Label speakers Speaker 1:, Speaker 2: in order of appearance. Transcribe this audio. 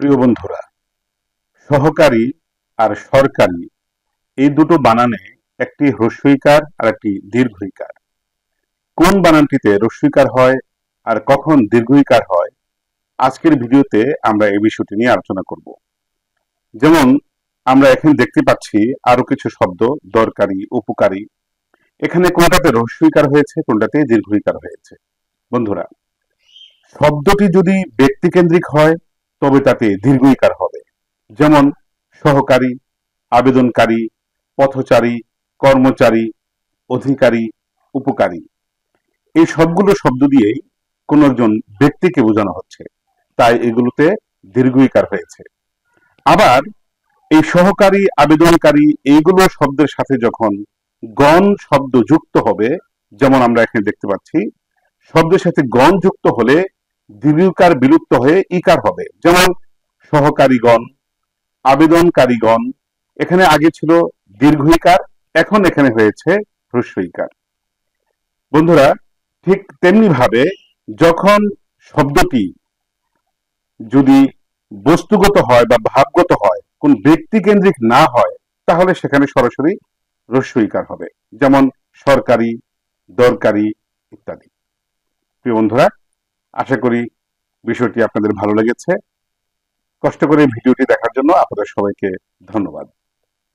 Speaker 1: প্রিয় বন্ধুরা, সহকারী আর সরকারি, এই দুটো বানানে একটি হ্রস্বইকার আর একটি দীর্ঘইকার। কোন বানানটিতে হ্রস্বইকার হয় আর কখন দীর্ঘইকার হয়, আজকের ভিডিওতে আমরা এই বিষয়টি নিয়ে আলোচনা করব। যেমন, আমরা এখন দেখতে পাচ্ছি আরও কিছু শব্দ, দরকারি, উপকারী। এখানে কোনটাতে হ্রস্বইকার হয়েছে, কোনটাতে দীর্ঘইকার হয়েছে? বন্ধুরা, শব্দটি যদি ব্যক্তিকেন্দ্রিক হয় তবে তাতে দীর্ঘইকার হবে। যেমন সহকারী, আবেদনকারী, পথচারী, কর্মচারী, অধিকারী, উপকারী। এই সবগুলো শব্দ দিয়েই কোন একজন ব্যক্তিকে বোঝানো হচ্ছে। তাই এগুলোতে দীর্ঘইকার হয়েছে। আবার এই সহকারী, আবেদনকারী এইগুলো শব্দের সাথে যখন গণ শব্দ যুক্ত হবে, যেমন আমরা এখানে দেখতে পাচ্ছি, শব্দের সাথে গণ যুক্ত হলে দীর্ঘকার বিলুপ্ত হয়ে ইকার হবে। যেমন সহকারীগণ, আবেদনকারীগণ, এখানে আগে ছিল দীর্ঘইকার এখন এখানে হয়েছে হ্রস্বইকার বন্ধুরা, ঠিক তেমনি ভাবে যখন শব্দটি যদি বস্তুগত হয় বা ভাবগত হয়, কোন ব্যক্তি কেন্দ্রিক না হয়, তাহলে সেখানে সরাসরি হ্রস্বইকার হবে। যেমন সরকারি, দরকারি ইত্যাদি। প্রিয় বন্ধুরা আশা করি বিষয়টি আপনাদের ভালো লেগেছে। কষ্ট করে ভিডিওটি দেখার জন্য আপনাদের সবাইকে ধন্যবাদ।